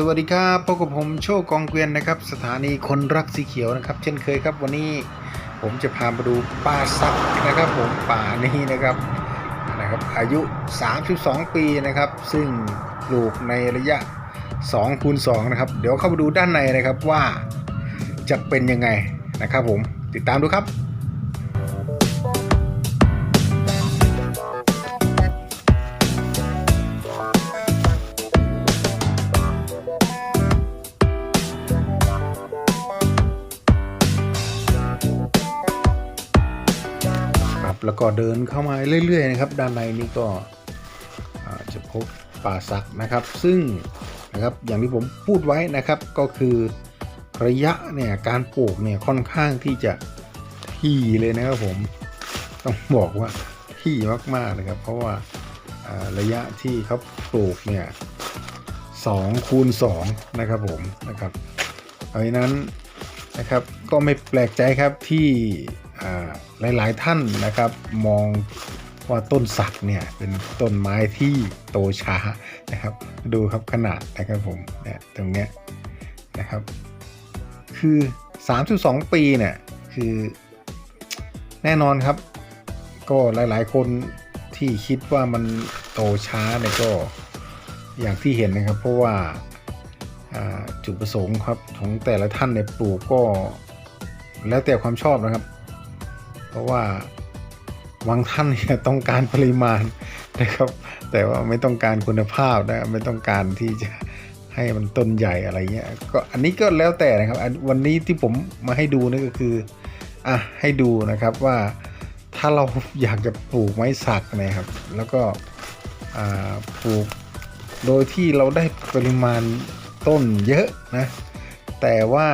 สวัสดีครับพบกับผมโชคกองเกวียนนะครับ สถานีคนรักสีเขียวนะครับ เช่นเคยครับ วันนี้ผมจะพามาดูป่าสักนะครับ ผมป่านี้นะครับนะครับ อายุ 32 ปีนะครับ ซึ่งปลูกในระยะ2คูณ2นะครับ เดี๋ยวเข้าไปดูด้านในนะครับว่าจะเป็นยังไงนะครับ ผมติดตามดูครับ แล้วก็เดินเข้ามาเรื่อยๆนะครับ ด้านในนี้ก็จะพบป่าสักนะครับ ซึ่งนะครับอย่างที่ผมพูดไว้นะครับก็คือระยะเนี่ยการปลูกเนี่ยค่อนข้างที่จะที่เลยนะครับผมต้องบอกว่าที่มากๆนะครับ เพราะว่าระยะที่เขาปลูกเนี่ยสองคูณสองนะครับผมนะครับเพราะฉะนั้นนะครับก็ไม่แปลกใจครับที่ หลายๆท่านนะครับมองว่าต้นสักเนี่ยเป็นต้นไม้ที่โตช้านะครับ ดูครับขนาดนะครับผมเนี่ยตรงเนี้ยนะครับ คือ 32 ปีเนี่ยคือแน่นอนครับ ก็หลายๆ คนที่คิดว่ามันโตช้าเนี่ยก็อย่างที่เห็นนะครับ เพราะว่าอ่าจุดประสงค์ครับของแต่ละท่านเนี่ยปลูกก็แล้วแต่ความชอบนะครับ เพราะว่าบางท่านเนี่ยต้องการปริมาณนะครับ แต่ว่าไม่ต้องการคุณภาพนะไม่ต้องการที่จะให้มันต้นใหญ่อะไรเงี้ยก็อันนี้ก็แล้วแต่นะครับ วันนี้ที่ผมมาให้ดูนี่ก็คืออะให้ดูนะครับว่าถ้าเราอยากจะปลูกไม้สักนะครับ แล้วก็ปลูกโดยที่เราได้ปริมาณต้นเยอะนะแต่ว่า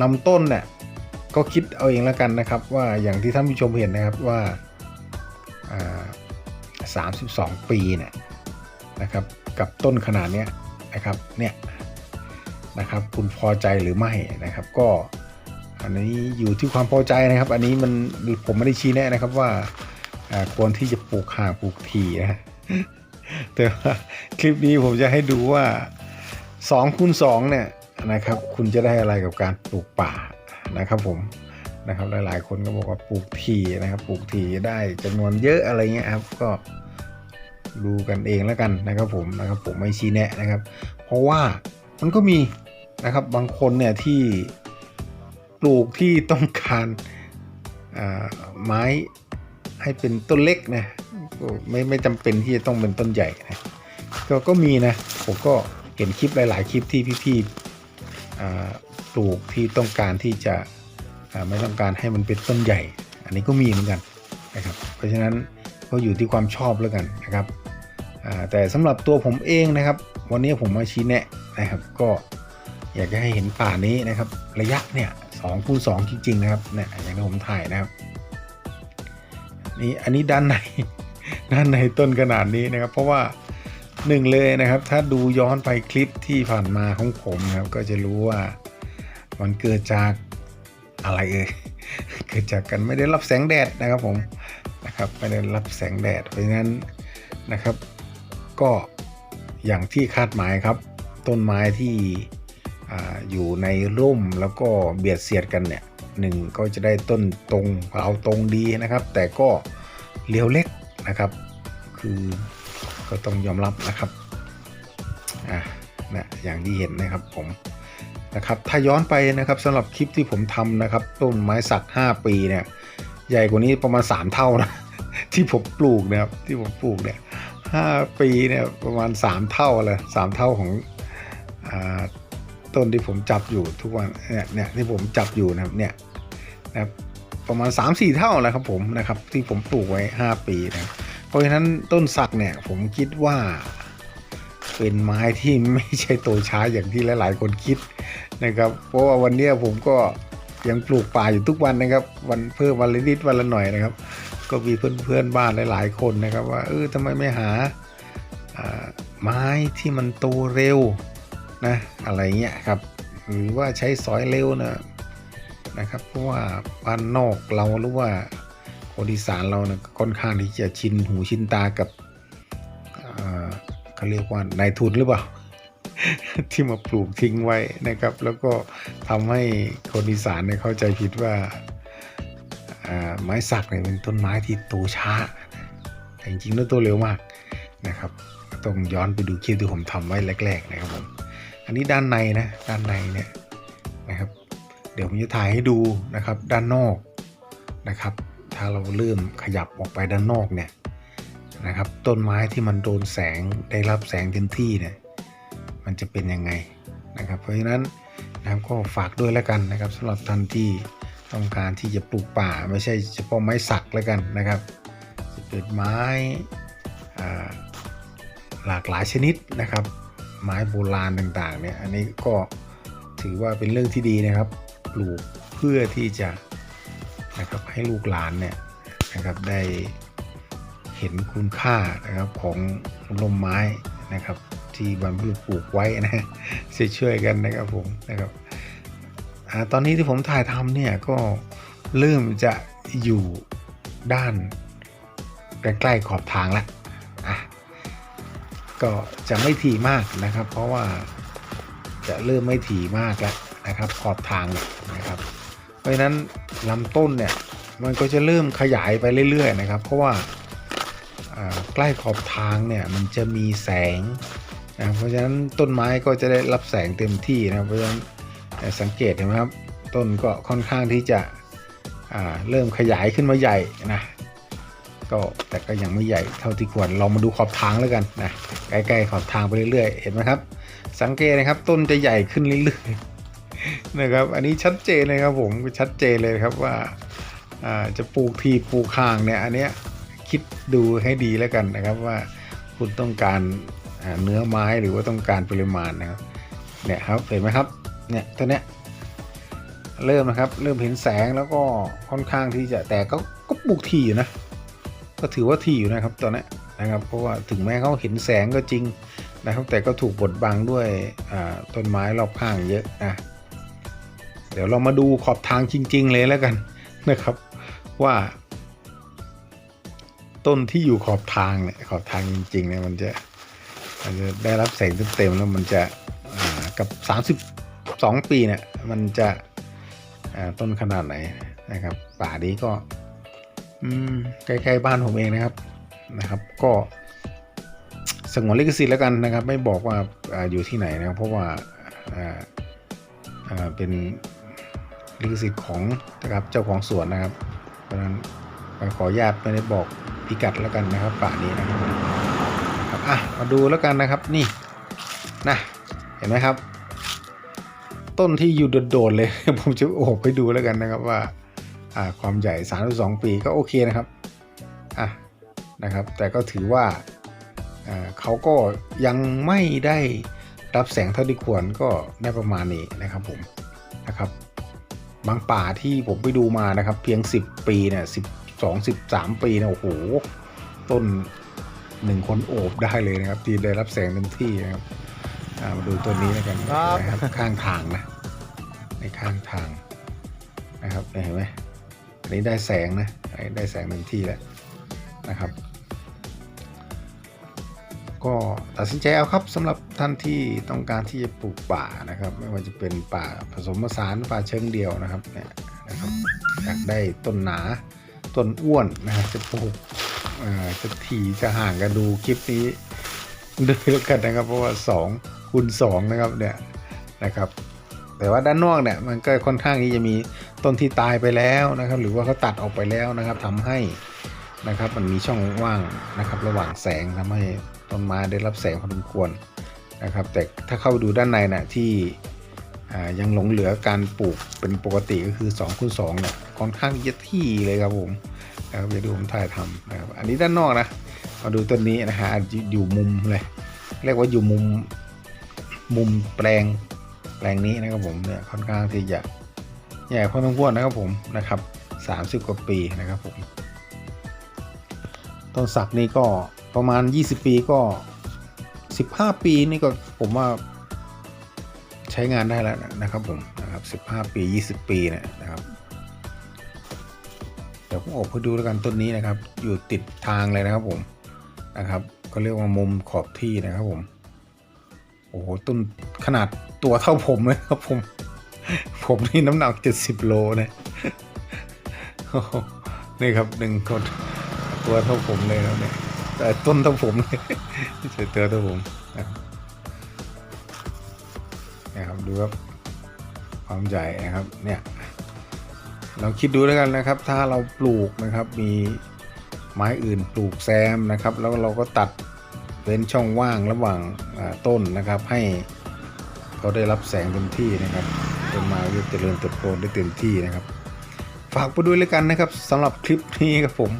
ลำต้นเนี่ย ก็คิดเอาเองแล้วกันนะครับ ว่าอย่างที่ท่านผู้ชมเห็นนะครับว่าอ่า32ปีเนี่ยนะครับกับต้นขนาดเนี้ยนะครับเนี่ยนะครับคุณพอใจหรือไม่นะครับ ก็อันนี้อยู่ที่ความพอใจนะครับ อันนี้มันผมไม่ได้ชี้แนะนะครับว่าอ่าควรที่จะปลูกห่างปลูกทีนะแต่ว่าคลิปนี้ผมจะให้ดูว่า2คูณ2เนี่ยนะครับ คุณจะได้อะไรกับการปลูกป่า นะครับผมนะครับหลายๆคนก็บอกว่าปลูกทีนะครับปลูกทีได้จำนวนเยอะอะไรเงี้ยครับก็ดูกันเองแล้วกันนะครับผมนะครับผมไม่ชี้แนะนะครับ เพราะว่ามันก็มีนะครับบางคนเนี่ยที่ปลูกที่ต้องการไม้ให้เป็นต้นเล็กนะไม่ไม่จำเป็นที่จะต้องเป็นต้นใหญ่นะก็ก็มีนะผมก็เห็นคลิปหลาย ๆ คลิปที่พี่ๆ ปลูกที่ต้องการที่จะไม่ต้องการให้มันเป็นต้นใหญ่ อันนี้ก็มีเหมือนกันนะครับ เพราะฉะนั้นก็อยู่ที่ความชอบแล้วกันนะครับแต่สำหรับตัวผมเองนะครับ วันนี้ผมมาชี้แนะนะครับ ก็อยากจะให้เห็นป่านี้นะครับ ระยะเนี่ยสองคูณสองจริงๆนะครับเนี่ยอย่างที่ผมถ่ายนะครับนี่อันนี้ด้านในด้านในต้นขนาดนี้นะครับ เพราะว่าหนึ่งเลยนะครับ ถ้าดูย้อนไปคลิปที่ผ่านมาของผมนะครับ ก็จะรู้ว่า มันเกิดจากอะไรเอ่ยเกิดจากกันไม่ได้รับแสงแดดนะครับผมนะครับไม่ได้รับแสงแดดเพราะฉะนั้นนะครับ ก็อย่างที่คาดหมายครับ ต้นไม้ที่ออยู่ในร่มแล้วก็เบียดเสียดกันเนี่ยหนึ่งก็จะได้ต้นตรงเผาตรงดีนะครับ แต่ก็เลี้ยวเล็กนะครับ คือก็ต้องยอมรับนะครับอะนะอย่างที่เห็นนะครับผม นะครับถ้าย้อนไปนะครับสำหรับคลิปที่ผมทำนะครับต้นไม้สัก 5 ปีเนี่ยใหญ่กว่านี้ประมาณ 3 เท่านะที่ผมปลูกนะครับที่ผมปลูกเนี่ยห้าปีเนี่ยประมาณ 3 เท่าเลยสามเท่าของอต้นที่ผมจับอยู่ทุกวันเนี่ยเนี่ยที่ผมจับอยู่นะครับเนี่ยนะครับประมาณ 3-4 เท่าแล้วครับผมนะครับที่ผมปลูกไว้ 5 ปีนะเพราะฉะนั้นต้นสักเนี่ยผมคิดว่าเป็นไม้ที่ไม่ใช่โตช้าอย่างที่หลาย ๆ คนคิด นะครับเพราะว่าวันนี้ผมก็ยังปลูกป่าอยู่ทุกวันนะครับ วันเพิ่มวันละนิดวันละหน่อยนะครับ ก็มีเพื่อนๆบ้านหลาย ๆ คนนะครับ ว่าเออทำไมไม่หาไม้ที่มันโตเร็วนะอะไรเงี้ยครับ หรือว่าใช้สอยเร็วนะนะครับเพราะว่าบ้านนอกเราหรือว่าคนอีสานเรานะค่อนข้างที่จะชินหูชินตากับอ่าเขาเรียกว่านายทุนหรือเปล่า ที่มาปลูกทิ้งไว้นะครับ แล้วก็ทำให้คนอีสานเนี่ยเข้าใจผิดว่าไม้สักเนี่ยเป็นต้นไม้ที่โตช้า แต่จริงๆแล้วโตเร็วมากนะครับต้องย้อนไปดูคลิปที่ผมทำไว้แรก ๆ นะครับผม อันนี้ด้านในนะ ด้านในเนี่ยนะครับ เดี๋ยวผมจะถ่ายให้ดูนะครับ ด้านนอกนะครับ ถ้าเราเริ่มขยับออกไปด้านนอกเนี่ยนะครับ ต้นไม้ที่มันโดนแสงได้รับแสงเต็มที่เนี่ย มันจะเป็นยังไงนะครับ เพราะฉะนั้นนะครับก็ฝากด้วยแล้วกันนะครับสำหรับท่านที่ต้องการที่จะปลูกป่าไม่ใช่เฉพาะไม้สักแล้วกันนะครับจะเป็นไม้หลากหลายชนิดนะครับ ไม้โบราณต่างๆเนี่ยอันนี้ก็ถือว่าเป็นเรื่องที่ดีนะครับ ปลูกเพื่อที่จะนะครับให้ลูกหลานเนี่ยนะครับได้เห็นคุณค่านะครับของลมไม้นะครับ ที่บรรพบุรุษปลูกไว้นะช่วยกันนะครับผมนะครับอตอนนี้ที่ผมถ่ายทำเนี่ยก็เริ่มจะอยู่ด้านใกล้ๆขอบทางแล้วก็จะไม่ถี่มากนะครับ เพราะว่าจะเริ่มไม่ถี่มากแล้วนะครับ ขอบทางนะครับ เพราะฉะนั้นลำต้นเนี่ยมันก็จะเริ่มขยายไปเรื่อยๆนะครับ เพราะว่าใกล้ขอบทางเนี่ยมันจะมีแสง นะเพราะฉะนั้นต้นไม้ก็จะได้รับแสงเต็มที่นะครับเพราะฉะนั้นสังเกตเห็นไหมครับต้นก็ค่อนข้างที่จะเริ่มขยายขึ้นมาใหญ่นะก็แต่ก็ยังไม่ใหญ่เท่าที่ควรลองมาดูขอบทางแล้วกันนะใกล้ๆขอบทางไปเรื่อยๆ เห็นไหมครับ สังเกตนะครับต้นจะใหญ่ขึ้นเรื่อยๆนะครับ อันนี้ชัดเจนเลยครับผมชัดเจนเลยครับว่าจะปลูกทีปลูกห่างเนี่ยอันเนี้ยคิดดูให้ดีแล้วกันนะครับว่าคุณต้องการ เนื้อไม้หรือว่าต้องการปริมาณนะครับเนี่ยครับเห็นไหมครับเนี่ยตัวเนี้ยเริ่มนะครับเริ่มเห็นแสงแล้วก็ค่อนข้างที่จะแต่ก็ก็ปลูกทีอยู่นะ ก็ถือว่าทีอยู่นะครับตอนนี้นะครับเพราะว่าถึงแม้เขาเห็นแสงก็จริงนะครับ แต่ก็ถูกบดบังด้วยต้นไม้รอบข้างเยอะนะเดี๋ยวเรามาดูขอบทางจริง ๆ เลยแล้วกันนะครับว่า ต้นที่อยู่ขอบทางเนี่ยขอบทางจริงๆเนี่ยมันจะ จะได้รับแสงเต็มๆแล้วมันจะอ่ากับ 32 ปีเนี่ยมันจะต้นขนาดไหนนะครับ ป่านี้ก็ใกล้ๆบ้านผมเองนะครับนะครับ ก็สงวนลิขสิทธิ์แล้วกันนะครับ ไม่บอกว่าออยู่ที่ไหนนะครับ เพราะว่าอ่าอ่าเป็นลิขสิทธิ์ของนะครับเจ้าของสวนนะครับ เพราะฉะนั้นขออนุญาตไม่ได้บอกพิกัดแล้วกันนะครับ ป่านี้นะครับ ครับอะมาดูแล้วกันนะครับนี่นะเห็นไหมครับ ต้นที่อยู่โดดๆเลย ผมจะโอบไปดูแล้วกันนะครับว่าอ่าความใหญ่ 32 ปีก็โอเคนะครับอะนะครับ แต่ก็ถือว่าอ่าเขาก็ยังไม่ได้รับแสงเท่าที่ควรก็ได้ประมาณนี้นะครับผมนะครับ บางป่าที่ผมไปดูมานะครับ เพียง 10 ปีเนี่ย12 13 ปีเนี่ยโอ้โหต้น หนึ่งคนโอบได้เลยนะครับ ที่ได้รับแสงเต็มที่นะครับอ่ามาดูตัวนี้แล้วกันครับนะครับข้างทางนะ ในข้างทางนะครับเห็นไหมอันนี้ได้แสงนะอันนี้ได้แสงเต็มที่แล้วนะครับ ก็ตัดสินใจเอาครับสำหรับท่านที่ต้องการที่จะปลูกป่านะครับ ไม่ว่าจะเป็นป่าผสมผสานป่าเชิงเดียวนะครับเนี่ยนะครับอยากได้ต้นหนาต้นอ้วนนะครับจะปลูกเอ่อ จะถี่จะห่างกันดูคลิปนี้ด้วยแล้วกันนะครับ เพราะว่า2คูณ2นะครับเนี่ยนะครับ แต่ว่าด้านนอกเนี่ยมันก็ค่อนข้างที่จะมีต้นที่ตายไปแล้วนะครับ หรือว่าเขาตัดออกไปแล้วนะครับทำให้นะครับ มันมีช่องว่างนะครับ ระหว่างแสงทำให้ต้นไม้ได้รับแสงพอสมควรนะครับ แต่ถ้าเข้าไปดูด้านในน่ะที่ยังหลงเหลือการปลูกเป็นปกติก็คือ2คูณ2เนี่ยค่อนข้างจะที่เลยครับผม นะครับเดี๋ยวดูผมถ่ายทำนะครับอันนี้ด้านนอกนะมาดูต้นนี้นะฮะอยู่อยู่มุมเลย เรียกว่าอยู่มุมมุมแปลงแปลงนี้นะครับผมเนี่ยค่อนข้างที่จะใหญ่พอสมควรนะครับผมนะครับ 30 กว่าปีนะครับผมต้นสักนี่ก็ประมาณ 20 ปีก็ 15 ปีนี่ก็ผมว่าใช้งานได้แล้วนะครับผมนะครับ 15 ปี 20 ปีเนี่ย นะครับเดี๋ยวผมอดูแล้วกันต้นนี้นะครับ อยู่ติดทางเลยนะครับผมนะครับก็เรียกว่ามุมขอบที่นะครับผม โอ้โหต้นขนาดตัวเท่าผมเลยครับผม ผมนี่น้ำหนักเจ็ดสิบโลนะนี่ครับหนึ่งคนตัวเท่าผมเลยครับเนี่ยแต่ต้นเท่าผมเลยไม่ใช่ตัวเท่าผมนะครับนะครับดูครับความใหญ่นะครับเนี่ย เราคิดดูแล้วกันนะครับ ถ้าเราปลูกนะครับมีไม้อื่นปลูกแซมนะครับ แล้วเราก็ตัดเป็นช่องว่างระหว่างต้นนะครับ ให้เขาได้รับแสงเต็มที่นะครับต้นไม้จะเจริญเติบโตได้เต็มที่นะครับ ฝากไปด้วยแล้วกันนะครับสำหรับคลิปนี้ครับผม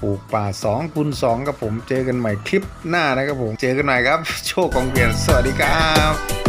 ปลูกป่า2คูณ2กับผมเจอกันใหม่คลิปหน้านะครับผม เจอกันใหม่ครับ โชคกองเปลี่ยนสวัสดีครับ